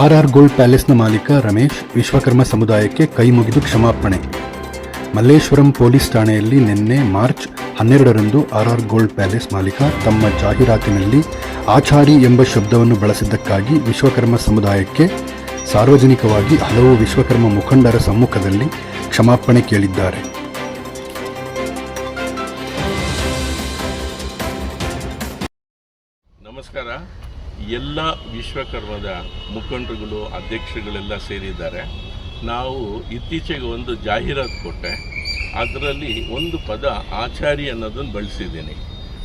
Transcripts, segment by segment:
R R gold ಪ್ಯಾಲೇಸ್ನ ಮಾಲೀಕ ರಮೇಶ್ ವಿಶ್ವಕರ್ಮ ಸಮುದಾಯಕ್ಕೆ ಕೈ ಮುಗಿದು ಕ್ಷಮಾಪಣೆ. ಮಲ್ಲೇಶ್ವರಂ ಪೊಲೀಸ್ ಠಾಣೆಯಲ್ಲಿ ನಿನ್ನೆ ಮಾರ್ಚ್ ಹನ್ನೆರಡರಂದು ಆರ್ ಆರ್ ಗೋಲ್ಡ್ ಪ್ಯಾಲೇಸ್ ಮಾಲೀಕ ತಮ್ಮ ಜಾಹೀರಾತಿನಲ್ಲಿ ಆಚಾರಿ ಎಂಬ ಶಬ್ದವನ್ನು ಬಳಸಿದ್ದಕ್ಕಾಗಿ ವಿಶ್ವಕರ್ಮ ಸಮುದಾಯಕ್ಕೆ ಸಾರ್ವಜನಿಕವಾಗಿ ಹಲವು ವಿಶ್ವಕರ್ಮ ಮುಖಂಡರ ಸಮ್ಮುಖದಲ್ಲಿ ಕ್ಷಮಾಪಣೆ ಕೇಳಿದ್ದಾರೆ. ನಮಸ್ಕಾರ. ಎಲ್ಲ ವಿಶ್ವಕರ್ಮದ ಮುಖಂಡರುಗಳು, ಅಧ್ಯಕ್ಷರುಗಳೆಲ್ಲ ಸೇರಿದ್ದಾರೆ. ನಾವು ಇತ್ತೀಚೆಗೆ ಒಂದು ಜಾಹೀರಾತು ಕೊಟ್ಟೆ. ಅದರಲ್ಲಿ ಒಂದು ಪದ ಆಚಾರಿ ಅನ್ನೋದನ್ನು ಬಳಸಿದ್ದೀನಿ.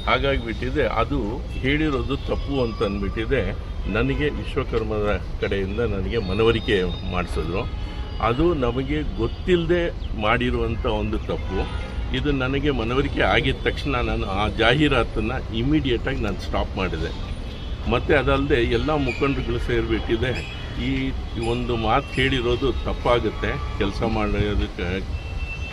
ಹಾಗಾಗಿಬಿಟ್ಟಿದೆ ಅದು ಹೇಳಿರೋದು ತಪ್ಪು ಅಂತ ಅಂದ್ಬಿಟ್ಟಿದೆ. ನನಗೆ ವಿಶ್ವಕರ್ಮದ ಕಡೆಯಿಂದ ನನಗೆ ಮನವರಿಕೆ ಮಾಡಿಸಿದ್ರು. ಅದು ನಮಗೆ ಗೊತ್ತಿಲ್ಲದೆ ಮಾಡಿರುವಂಥ ಒಂದು ತಪ್ಪು. ಇದು ನನಗೆ ಮನವರಿಕೆ ಆಗಿದ ತಕ್ಷಣ ನಾನು ಆ ಜಾಹೀರಾತನ್ನು ಇಮಿಡಿಯೇಟಾಗಿ ನಾನು ಸ್ಟಾಪ್ ಮಾಡಿದೆ. ಮತ್ತು ಅದಲ್ಲದೆ ಎಲ್ಲ ಮುಖಂಡರುಗಳು ಸೇರಿಬಿಟ್ಟಿದೆ. ಈ ಒಂದು ಮಾತು ಹೇಳಿರೋದು ತಪ್ಪಾಗುತ್ತೆ. ಕೆಲಸ ಮಾಡೋದಕ್ಕೆ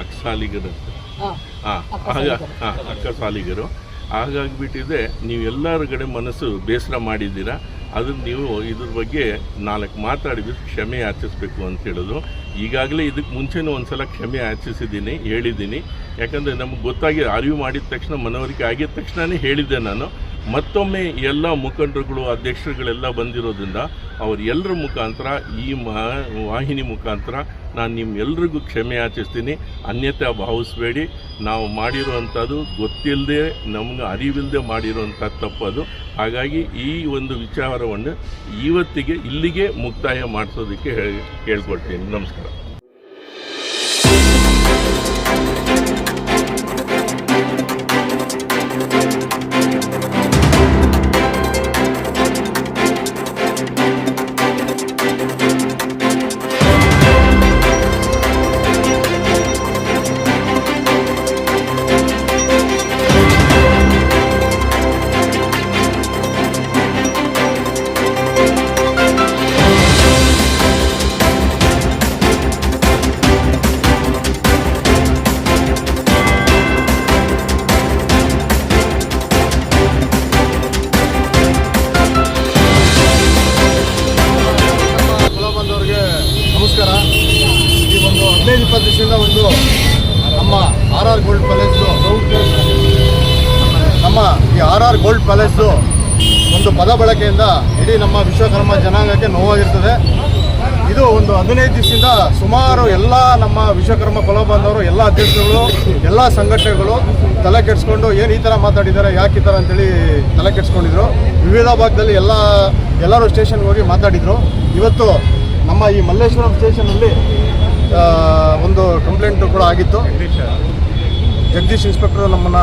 ಅಕ್ಸಾಲಿಗರು ಹಾಂ ಆಗ ಹಾಂ ಅಕ್ಕ ಸಾಲಿಗರು ಹಾಗಾಗಿಬಿಟ್ಟಿದೆ ನೀವು ಎಲ್ಲರ ಕಡೆ ಮನಸ್ಸು ಬೇಸರ ಮಾಡಿದ್ದೀರಾ? ಅದನ್ನು ನೀವು ಇದ್ರ ಬಗ್ಗೆ ನಾಲ್ಕು ಮಾತಾಡಿಬಿಟ್ಟು ಕ್ಷಮೆ ಯಾಚಿಸ್ಬೇಕು ಅಂತ ಹೇಳೋದು. ಈಗಾಗಲೇ ಇದಕ್ಕೆ ಮುಂಚೆನೂ ಒಂದು ಸಲ ಕ್ಷಮೆ ಯಾಚಿಸಿದ್ದೀನಿ ಹೇಳಿದ್ದೀನಿ. ಯಾಕಂದರೆ ನಮ್ಗೆ ಗೊತ್ತಾಗಿ ಅರಿವು ಮಾಡಿದ ತಕ್ಷಣ ಮನವರಿಕೆ ಆಗಿದ ತಕ್ಷಣವೇ ಹೇಳಿದ್ದೆ ನಾನು. ಮತ್ತೊಮ್ಮೆ ಎಲ್ಲ ಮುಖಂಡರುಗಳು, ಅಧ್ಯಕ್ಷರುಗಳೆಲ್ಲ ಬಂದಿರೋದ್ರಿಂದ ಅವರೆಲ್ಲರ ಮುಖಾಂತರ, ಈ ಮಾ ವಾಹಿನಿ ಮುಖಾಂತರ ನಾನು ನಿಮ್ಮೆಲ್ರಿಗೂ ಕ್ಷಮೆ ಆಚರಿಸ್ತೀನಿ. ಅನ್ಯತೆ ಭಾವಿಸ್ಬೇಡಿ. ನಾವು ಮಾಡಿರುವಂಥದ್ದು ಗೊತ್ತಿಲ್ಲದೆ ನಮ್ಗೆ ಅರಿವಿಲ್ಲದೆ ಮಾಡಿರುವಂಥ ತಪ್ಪದು ಹಾಗಾಗಿ ಈ ಒಂದು ವಿಚಾರವನ್ನು ಇವತ್ತಿಗೆ ಇಲ್ಲಿಗೆ ಮುಕ್ತಾಯ ಮಾಡಿಸೋದಕ್ಕೆ ಹೇಳಿ ಹೇಳ್ಕೊಳ್ತೀನಿ ನಮಸ್ಕಾರ. ಒಂದು ಹದಿನೈದು ಇಪ್ಪತ್ತು ದಿವಸದಿಂದ ಒಂದು ನಮ್ಮ ಆರ್ ಆರ್ ಗೋಲ್ಡ್ ಪ್ಯಾಲೇಸು, ನಮ್ಮ ಈ ಆರ್ ಆರ್ ಗೋಲ್ಡ್ ಪ್ಯಾಲೇಸು ಒಂದು ಪದ ಬಳಕೆಯಿಂದ ಇಡೀ ನಮ್ಮ ವಿಶ್ವಕರ್ಮ ಜನಾಂಗಕ್ಕೆ ನೋವಾಗಿರ್ತದೆ. ಇದು ಒಂದು ಹದಿನೈದು ದಿವಸದಿಂದ ಸುಮಾರು ಎಲ್ಲ ನಮ್ಮ ವಿಶ್ವಕರ್ಮ ಕೊಲ ಬಂದವರು, ಎಲ್ಲ ಅಧ್ಯಕ್ಷರುಗಳು, ಎಲ್ಲ ಸಂಘಟನೆಗಳು ತಲೆ ಕೆಡಿಸ್ಕೊಂಡು ಏನು ಈ ಥರ ಮಾತಾಡಿದ್ದಾರೆ, ಯಾಕೆ ಈ ಥರ ಅಂತೇಳಿ ತಲೆ ಕೆಡಿಸ್ಕೊಂಡಿದ್ರು. ವಿವಿಧ ಭಾಗದಲ್ಲಿ ಎಲ್ಲ, ಎಲ್ಲರೂ ಸ್ಟೇಷನ್ಗೆ ಹೋಗಿ ಮಾತಾಡಿದರು. ಇವತ್ತು ನಮ್ಮ ಈ ಮಲ್ಲೇಶ್ವರಂ ಸ್ಟೇಷನಲ್ಲಿ ಒಂದು ಕಂಪ್ಲೇಂಟು ಕೂಡ ಆಗಿತ್ತು. ಜಗದೀಶ್ ಇನ್ಸ್ಪೆಕ್ಟರ್ ನಮ್ಮನ್ನು